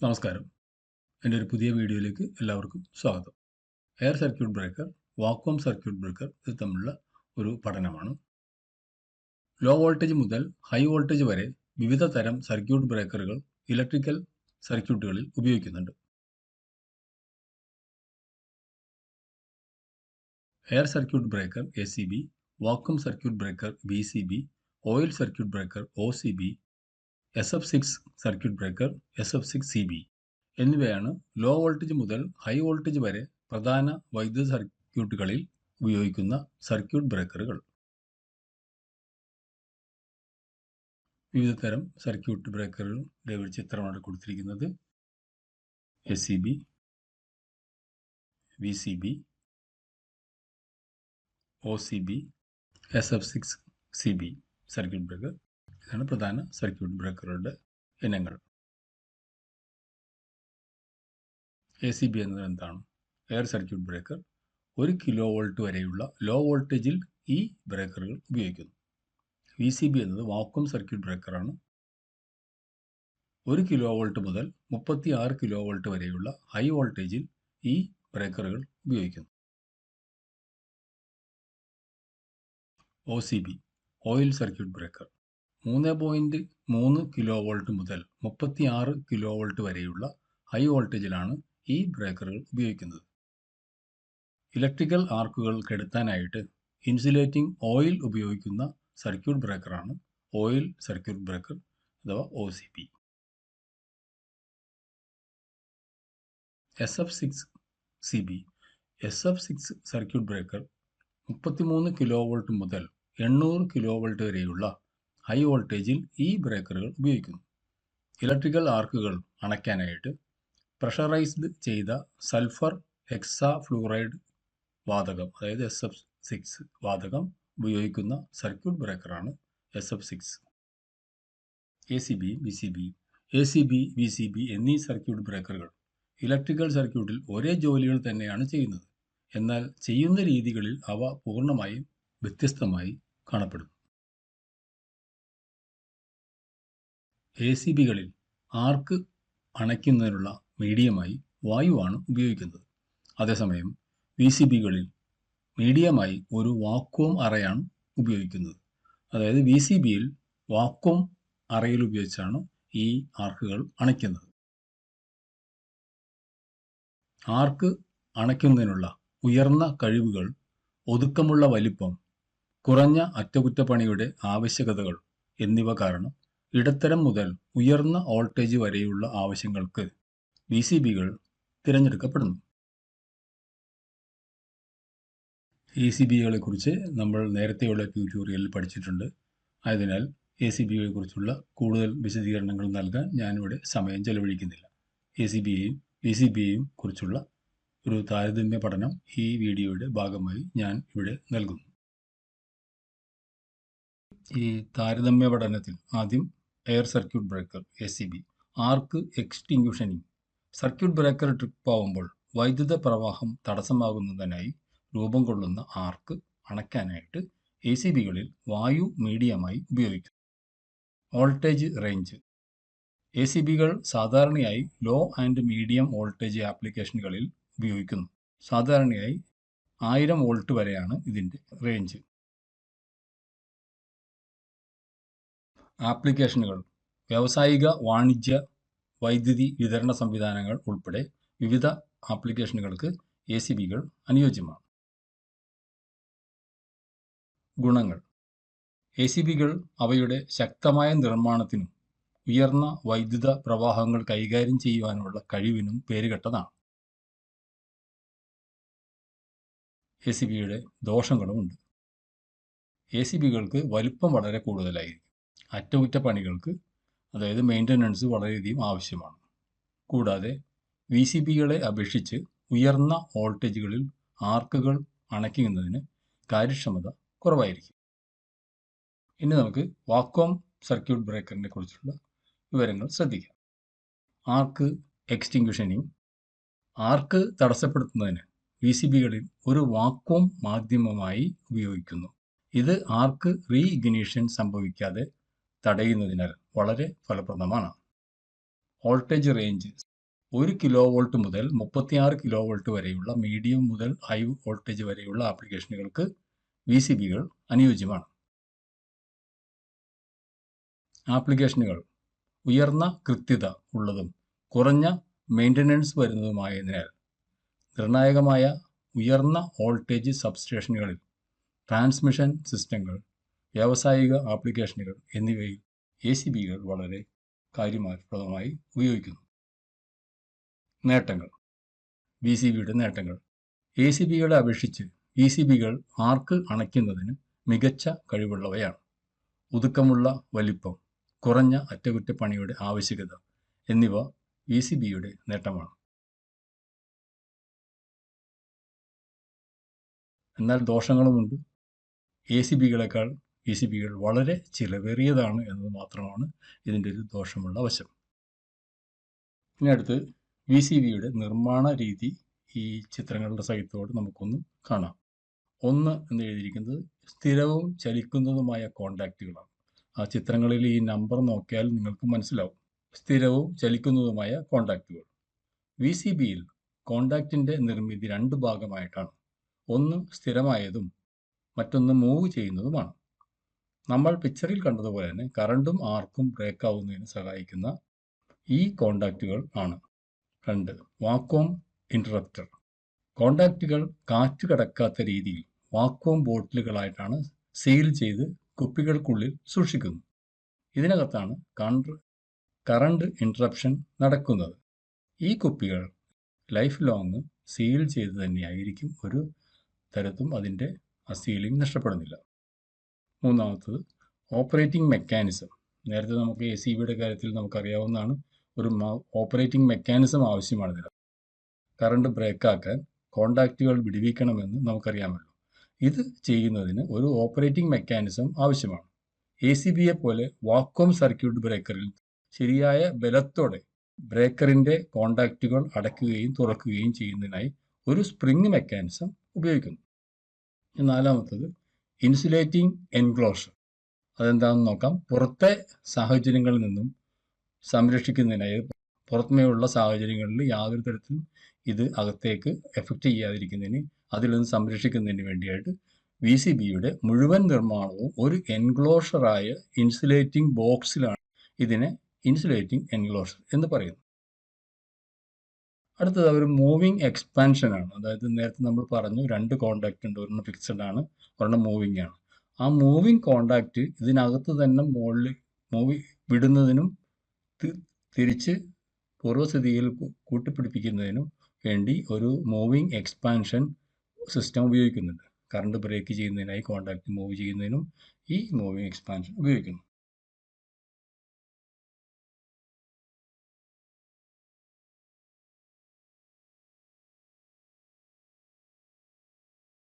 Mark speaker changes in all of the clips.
Speaker 1: നമസ്കാരം. എന്റെ ഒരു പുതിയ വീഡിയോയിലേക്ക് എല്ലാവർക്കും സ്വാഗതം. Air circuit breaker vacuum circuit breaker ഇത് തമ്മിലുള്ള ഒരു പഠനമാണ്. ലോ വോൾട്ടേജ് മുതൽ ഹൈ വോൾട്ടേജ് വരെ വിവിധ തരം സർക്യൂട്ട് ബ്രേക്കറുകൾ ഇലക്ട്രിക്കൽ സർക്യൂട്ടുകളിൽ ഉപയോഗിക്കുന്നുണ്ട്. Air circuit breaker A C B vacuum circuit breaker V C B oil circuit breaker O C B S F six circuit breaker S F six C B എന്നിവയാണ് low voltage മുതൽ high voltage വരെ പ്രധാന വൈദ്യുത സർക്യൂട്ടുകളിൽ ഉപയോഗിക്കുന്ന circuit ബ്രേക്കറുകൾ വിവിധ തരം circuit ബ്രേക്കറുകളുടെ ഒരു ചിത്രമാണ് കൊടുത്തിരിക്കുന്നത് S C B V C B O C B S F six C B circuit breaker ഇതാണ് പ്രധാന സർക്യൂട്ട് ബ്രേക്കറുടെ ഇനങ്ങൾ. എ സി ബി എന്നത് എന്താണ്? എയർ സർക്യൂട്ട് ബ്രേക്കർ ഒരു കിലോ വോൾട്ട് വരെയുള്ള ലോ വോൾട്ടേജിൽ ഈ ബ്രേക്കറുകൾ ഉപയോഗിക്കുന്നു. വി സി ബി എന്നത് വാക്വം സർക്യൂട്ട് ബ്രേക്കറാണ് ഒരു കിലോ വോൾട്ട് മുതൽ മുപ്പത്തി ആറ് കിലോ വോൾട്ട് വരെയുള്ള ഹൈ വോൾട്ടേജിൽ ഈ ബ്രേക്കറുകൾ ഉപയോഗിക്കുന്നു. O C B oil circuit breaker മൂന്ന് പോയിന്റ് മൂന്ന് കിലോ വോൾട്ട് മുതൽ മുപ്പത്തി ആറ് കിലോ വോൾട്ട് വരെയുള്ള ഹൈ വോൾട്ടേജിലാണ് ഈ ബ്രേക്കറുകൾ ഉപയോഗിക്കുന്നത്. ഇലക്ട്രിക്കൽ ആർക്കുകൾ കെടുത്താനായിട്ട് ഇൻസുലേറ്റിംഗ് ഓയിൽ ഉപയോഗിക്കുന്ന സർക്യൂട്ട് ബ്രേക്കറാണ് ഓയിൽ സർക്യൂട്ട് ബ്രേക്കർ അഥവാ O C B S F six C B S F six circuit breaker മുപ്പത്തിമൂന്ന് കിലോ വോൾട്ട് മുതൽ എണ്ണൂറ് കിലോ വോൾട്ട് വരെയുള്ള ഹൈ വോൾട്ടേജിൽ ഈ ബ്രേക്കറുകൾ ഉപയോഗിക്കുന്നു. ഇലക്ട്രിക്കൽ ആർക്കുകൾ അണയ്ക്കാനായിട്ട് പ്രഷറൈസ്ഡ് ചെയ്ത സൾഫർ ഹെക്സാ ഫ്ലൂറൈഡ് വാതകം അതായത് എസ് എഫ് സിക്സ് വാതകം ഉപയോഗിക്കുന്ന circuit ബ്രേക്കറാണ് S F six A C B V C B A C B V C B എന്നീ സർക്യൂട്ട് ബ്രേക്കറുകൾ ഇലക്ട്രിക്കൽ സർക്യൂട്ടിൽ ഒരേ ജോലികൾ തന്നെയാണ് ചെയ്യുന്നത്. എന്നാൽ ചെയ്യുന്ന രീതികളിൽ അവ പൂർണമായും വ്യത്യസ്തമായി കാണപ്പെടുന്നു. എ സി ബികളിൽ ആർക്ക് അണയ്ക്കുന്നതിനുള്ള മീഡിയമായി വായുവാണ് ഉപയോഗിക്കുന്നത്. അതേസമയം വി സി ബികളിൽ മീഡിയമായി ഒരു വാക്വം അറയാണ് ഉപയോഗിക്കുന്നത്. അതായത് വി സി ബിയിൽ വാക്വം അറയിൽ ഉപയോഗിച്ചാണ് ഈ ആർക്കുകൾ അണയ്ക്കുന്നത്. ആർക്ക് അണയ്ക്കുന്നതിനുള്ള ഉയർന്ന കഴിവുകൾ ഒതുക്കമുള്ള വലിപ്പം കുറഞ്ഞ അറ്റകുറ്റപ്പണിയുടെ ആവശ്യകതകൾ എന്നിവ കാരണം ഇടത്തരം മുതൽ ഉയർന്ന വോൾട്ടേജ് വരെയുള്ള ആവശ്യങ്ങൾക്ക് വി സി ബികൾ തിരഞ്ഞെടുക്കപ്പെടുന്നു. എ സി ബികളെ കുറിച്ച് നമ്മൾ നേരത്തെയുള്ള ട്യൂട്ടോറിയലിൽ പഠിച്ചിട്ടുണ്ട്. ആയതിനാൽ എ സി ബികളെ കുറിച്ചുള്ള കൂടുതൽ വിശദീകരണങ്ങൾ നൽകാൻ ഞാനിവിടെ സമയം ചെലവഴിക്കുന്നില്ല. എ സി ബിയെയും വി സി ബിയെയും കുറിച്ചുള്ള ഒരു താരതമ്യ പഠനം ഈ വീഡിയോയുടെ ഭാഗമായി ഞാൻ ഇവിടെ നൽകുന്നു. ഈ താരതമ്യ പഠനത്തിൽ ആദ്യം air circuit breaker A C B arc extinguishing circuit breaker trip ആവുമ്പോൾ വൈദ്യുത പ്രവാഹം തടസ്സമാകുന്നതിനായി രൂപം കൊള്ളുന്ന ആർക്ക് അണയ്ക്കാനായിട്ട് എ സി ബികളിൽ വായു മീഡിയമായി ഉപയോഗിക്കുന്നു. വോൾട്ടേജ് റേഞ്ച് എ സി ബികൾ സാധാരണയായി ലോ ആൻഡ് മീഡിയം വോൾട്ടേജ് ആപ്ലിക്കേഷനുകളിൽ ഉപയോഗിക്കുന്നു. സാധാരണയായി ആയിരം വോൾട്ട് വരെയാണ് ഇതിന്റെ റേഞ്ച് ആപ്ലിക്കേഷനുകൾ വ്യാവസായിക വാണിജ്യ വൈദ്യുതി വിതരണ സംവിധാനങ്ങൾ ഉൾപ്പെടെ വിവിധ ആപ്ലിക്കേഷനുകൾക്ക് എ സി ബികൾ അനുയോജ്യമാണ്. ഗുണങ്ങൾ. എ സി ബികൾ അവയുടെ ശക്തമായ നിർമ്മാണത്തിനും ഉയർന്ന വൈദ്യുത പ്രവാഹങ്ങൾ കൈകാര്യം ചെയ്യുവാനുള്ള കഴിവിനും പേരുകെട്ടതാണ്. എ സി ബിയുടെ ദോഷങ്ങളുമുണ്ട് എ സി ബികൾക്ക് വലിപ്പം വളരെ കൂടുതലായിരിക്കും. അറ്റകുറ്റപ്പണികൾക്ക് അതായത് മെയിന്റനൻസ് വളരെയധികം ആവശ്യമാണ്. കൂടാതെ വി സി പികളെ അപേക്ഷിച്ച് ഉയർന്ന വോൾട്ടേജുകളിൽ ആർക്കുകൾ അണയ്ക്കുന്നതിന് കാര്യക്ഷമത കുറവായിരിക്കും. ഇനി നമുക്ക് വാക്വം സർക്യൂട്ട് ബ്രേക്കറിനെ കുറിച്ചുള്ള വിവരങ്ങൾ ശ്രദ്ധിക്കാം. ആർക്ക് എക്സ്റ്റിങ്ക്വിഷനിങ് ആർക്ക് തടസ്സപ്പെടുത്തുന്നതിന് വി സി ബികളിൽ ഒരു വാക്വം മാധ്യമമായി ഉപയോഗിക്കുന്നു. ഇത് ആർക്ക് റീ ഇഗ്നീഷൻ സംഭവിക്കാതെ തടയുന്നതിനാൽ വളരെ ഫലപ്രദമാണ്. Voltage range. ഒരു കിലോ വോൾട്ട് മുതൽ മുപ്പത്തിയാറ് കിലോ വോൾട്ട് വരെയുള്ള മീഡിയം മുതൽ ഹൈ വോൾട്ടേജ് വരെയുള്ള ആപ്ലിക്കേഷനുകൾക്ക് വി സി ബികൾ അനുയോജ്യമാണ്. ആപ്ലിക്കേഷനുകൾ. ഉയർന്ന കൃത്യത ഉള്ളതും കുറഞ്ഞ മെയിന്റനൻസ് വരുന്നതുമായതിനാൽ നിർണായകമായ ഉയർന്ന വോൾട്ടേജ് സബ്സ്റ്റേഷനുകളിൽ ട്രാൻസ്മിഷൻ സിസ്റ്റങ്ങൾ വ്യാവസായിക ആപ്ലിക്കേഷനുകൾ എന്നിവയിൽ എ സി ബികൾ വളരെ കാര്യമായി ഉപയോഗിക്കുന്നു. നേട്ടങ്ങൾ. ബി സി ബിയുടെ നേട്ടങ്ങൾ. എ സി ബികളെ അപേക്ഷിച്ച് ബി സി ബികൾ ആർക്ക് അണയ്ക്കുന്നതിന് മികച്ച കഴിവുള്ളവയാണ്. ഒതുക്കമുള്ള വലിപ്പം കുറഞ്ഞ അറ്റകുറ്റപ്പണിയുടെ ആവശ്യകത എന്നിവ വി സി ബിയുടെ നേട്ടമാണ്. എന്നാൽ ദോഷങ്ങളുമുണ്ട്. എ സി ബികളെക്കാൾ വി സി ബികൾ വളരെ ചിലവേറിയതാണ് എന്നത് മാത്രമാണ് ഇതിന്റെ ഒരു ദോഷമുള്ള വശം. ഇനി അടുത്ത് വി സി ബിയുടെ നിർമ്മാണ രീതി ഈ ചിത്രങ്ങളുടെ സഹിതത്തോട് നമുക്കൊന്ന് കാണാം. ഒന്ന് എന്ന് എഴുതിയിരിക്കുന്നത് സ്ഥിരവും ചലിക്കുന്നതുമായ കോണ്ടാക്റ്റുകളാണ് ആ ചിത്രങ്ങളിൽ ഈ നമ്പർ നോക്കിയാൽ നിങ്ങൾക്ക് മനസ്സിലാവും. സ്ഥിരവും ചലിക്കുന്നതുമായ കോണ്ടാക്റ്റുകൾ വി സി ബിയിൽ കോണ്ടാക്റ്റിന്റെ നിർമ്മിതി രണ്ട് ഭാഗമായിട്ടാണ്. ഒന്ന് സ്ഥിരമായതും മറ്റൊന്ന് മൂവ് ചെയ്യുന്നതുമാണ്. നമ്മൾ പിക്ചറിൽ കണ്ടതുപോലെ തന്നെ കറണ്ടും ആർക്കും ബ്രേക്ക് ആവുന്നതിന് സഹായിക്കുന്ന ഈ കോണ്ടാക്റ്റുകൾ ആണ്. രണ്ട് വാക്വം ഇന്ററപ്റ്റർ കോണ്ടാക്റ്റുകൾ കാറ്റ് കടക്കാത്ത രീതിയിൽ വാക്വം ബോട്ടിലുകളായിട്ടാണ് സീൽ ചെയ്ത് കുപ്പികൾക്കുള്ളിൽ സൂക്ഷിക്കുന്നത്. ഇതിനകത്താണ് കണ്ട് കറണ്ട് ഇൻട്രപ്ഷൻ നടക്കുന്നത്. ഈ കുപ്പികൾ ലൈഫ് ലോങ് സീൽ ചെയ്ത് തന്നെയായിരിക്കും ഒരു തരത്തും അതിന്റെ ആ സീലിംഗ് നഷ്ടപ്പെടുന്നില്ല. മൂന്നാമത്തത് ഓപ്പറേറ്റിംഗ് മെക്കാനിസം നേരത്തെ നമുക്ക് എ സി ബിയുടെ കാര്യത്തിൽ നമുക്കറിയാവുന്നതാണ് ഒരു ഓപ്പറേറ്റിംഗ് മെക്കാനിസം ആവശ്യമാണ് ഇതിന്. കറണ്ട് ബ്രേക്കാക്കാൻ കോണ്ടാക്റ്റുകൾ വിടുവിക്കണമെന്ന് നമുക്കറിയാമല്ലോ. ഇത് ചെയ്യുന്നതിന് ഒരു ഓപ്പറേറ്റിംഗ് മെക്കാനിസം ആവശ്യമാണ്. എ സി ബിയെ പോലെ വാക്വം സർക്യൂട്ട് ബ്രേക്കറിൽ ശരിയായ ബലത്തോടെ ബ്രേക്കറിന്റെ കോണ്ടാക്റ്റുകൾ അടയ്ക്കുകയും തുറക്കുകയും ചെയ്യുന്നതിനായി ഒരു സ്പ്രിങ് മെക്കാനിസം ഉപയോഗിക്കുന്നു. നാലാമത്തത് ഇൻസുലേറ്റിംഗ് എൻക്ലോഷർ അതെന്താണെന്ന് നോക്കാം. പുറത്തെ സാഹചര്യങ്ങളിൽ നിന്നും സംരക്ഷിക്കുന്നതിനായി പുറത്തുമേയുള്ള സാഹചര്യങ്ങളിൽ യാതൊരു തരത്തിലും ഇത് അകത്തേക്ക് എഫക്റ്റ് ചെയ്യാതിരിക്കുന്നതിന് അതിൽ നിന്ന് സംരക്ഷിക്കുന്നതിന് വേണ്ടിയായിട്ട് വി സി ബിയുടെ മുഴുവൻ നിർമ്മാണവും ഒരു എൻക്ലോഷറായ ഇൻസുലേറ്റിംഗ് ബോക്സിലാണ് ഇതിനെ ഇൻസുലേറ്റിംഗ് എൻക്ലോഷർ എന്ന് പറയുന്നത്. അടുത്തത് ഒരു മൂവിങ് എക്സ്പാൻഷൻ ആണ്. അതായത് നേരത്തെ നമ്മൾ പറഞ്ഞു രണ്ട് കോണ്ടാക്റ്റ് ഉണ്ട് ഒരെണ്ണം ഫിക്സഡ് ആണ് ഒരെണ്ണം മൂവിങ് ആണ്. ആ മൂവിങ് കോണ്ടാക്റ്റ് ഇതിനകത്ത് തന്നെ മുകളിൽ മൂവി വിടുന്നതിനും തിരിച്ച് പൂർവസ്ഥിതിയിൽ കൂട്ടിപ്പിടിപ്പിക്കുന്നതിനും വേണ്ടി ഒരു മൂവിങ് എക്സ്പാൻഷൻ സിസ്റ്റം ഉപയോഗിക്കുന്നുണ്ട്. കറണ്ട് ബ്രേക്ക് ചെയ്യുന്നതിനായി കോണ്ടാക്റ്റ് മൂവ് ചെയ്യുന്നതിനും ഈ മൂവിങ് എക്സ്പാൻഷൻ ഉപയോഗിക്കുന്നു.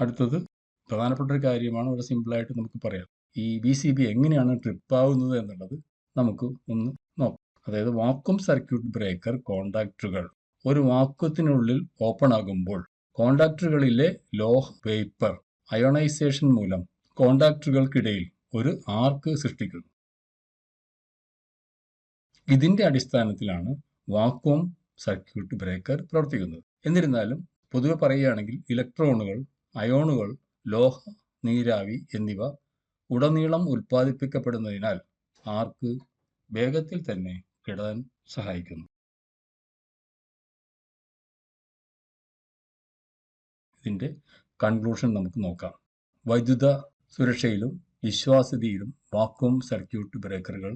Speaker 1: അടുത്തത് പ്രധാനപ്പെട്ട ഒരു കാര്യമാണ് ഇവിടെ സിമ്പിളായിട്ട് നമുക്ക് പറയാം. ഈ ബി സി ബി എങ്ങനെയാണ് ട്രിപ്പ് ആവുന്നത് എന്നുള്ളത് നമുക്ക് ഒന്ന് നോക്കാം. അതായത് വാക്വം സർക്യൂട്ട് ബ്രേക്കർ കോണ്ടാക്ടറുകൾ ഒരു വാക്വത്തിനുള്ളിൽ ഓപ്പൺ ആകുമ്പോൾ കോണ്ടാക്ടറുകളിലെ ലോഹ വേപ്പർ അയോണൈസേഷൻ മൂലം കോണ്ടാക്ടറുകൾക്കിടയിൽ ഒരു ആർക്ക് സൃഷ്ടിക്കുന്നു. ഇതിന്റെ അടിസ്ഥാനത്തിലാണ് വാക്വം സർക്യൂട്ട് ബ്രേക്കർ പ്രവർത്തിക്കുന്നത്. എന്നിരുന്നാലും പൊതുവെ പറയുകയാണെങ്കിൽ ഇലക്ട്രോണുകൾ അയോണുകൾ ലോഹ നീരാവി എന്നിവ ഉടനീളം ഉൽപ്പാദിപ്പിക്കപ്പെടുന്നതിനാൽ ആർക്ക് വേഗത്തിൽ തന്നെ കിടാൻ സഹായിക്കുന്നു. ഇതിന്റെ കൺക്ലൂഷൻ നമുക്ക് നോക്കാം. വൈദ്യുത സുരക്ഷയിലും വിശ്വാസ്യതയിലും വാക്വം സർക്യൂട്ട് ബ്രേക്കറുകൾ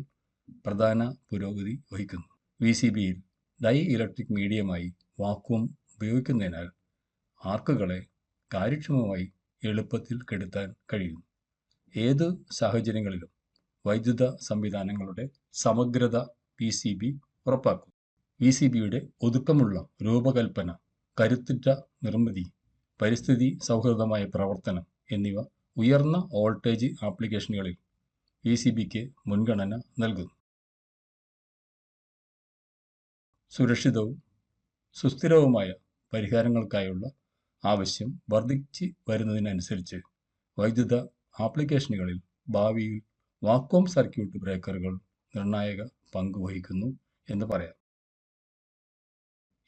Speaker 1: പ്രധാന പുരോഗതി വഹിക്കുന്നു. വി സി ബിയിൽ ഡൈ ഇലക്ട്രിക് മീഡിയമായി വാക്വം ഉപയോഗിക്കുന്നതിനാൽ ആർക്കുകളെ കാര്യക്ഷമമായി എളുപ്പത്തിൽ കെടുത്താൻ കഴിയും. ഏത് സാഹചര്യങ്ങളിലും വൈദ്യുത സംവിധാനങ്ങളുടെ സമഗ്രത പി സി ബി ഉറപ്പാക്കും. വി സി ബിയുടെ ഒതുക്കമുള്ള രൂപകൽപ്പന കരുത്തുറ്റ നിർമ്മിതി പരിസ്ഥിതി സൗഹൃദമായ പ്രവർത്തനം എന്നിവ ഉയർന്ന വോൾട്ടേജ് ആപ്ലിക്കേഷനുകളിൽ വി സി ബിക്ക് മുൻഗണന നൽകുന്നു. സുരക്ഷിതവും സുസ്ഥിരവുമായ പരിഹാരങ്ങൾക്കായുള്ള ആവശ്യം വർദ്ധിച്ച് വരുന്നതിനനുസരിച്ച് വൈദ്യുത ആപ്ലിക്കേഷനുകളിൽ ഭാവിയിൽ വാക്വം സർക്യൂട്ട് ബ്രേക്കറുകൾ നിർണായക പങ്ക് വഹിക്കുന്നു എന്ന് പറയാം.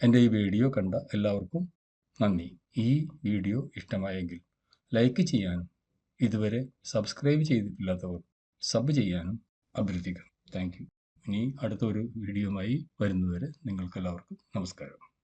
Speaker 1: എന്റെ ഈ വീഡിയോ കണ്ട എല്ലാവർക്കും നന്ദി. ഈ വീഡിയോ ഇഷ്ടമായെങ്കിൽ ലൈക്ക് ചെയ്യാനും ഇതുവരെ സബ്സ്ക്രൈബ് ചെയ്തിട്ടില്ലാത്തവർ സബ് ചെയ്യാനും അഭ്യർത്ഥിക്കുന്നു. Thank you. ഇനി അടുത്ത ഒരു വീഡിയോയുമായി വരുന്നതുവരെ നിങ്ങൾക്കെല്ലാവർക്കും നമസ്കാരം.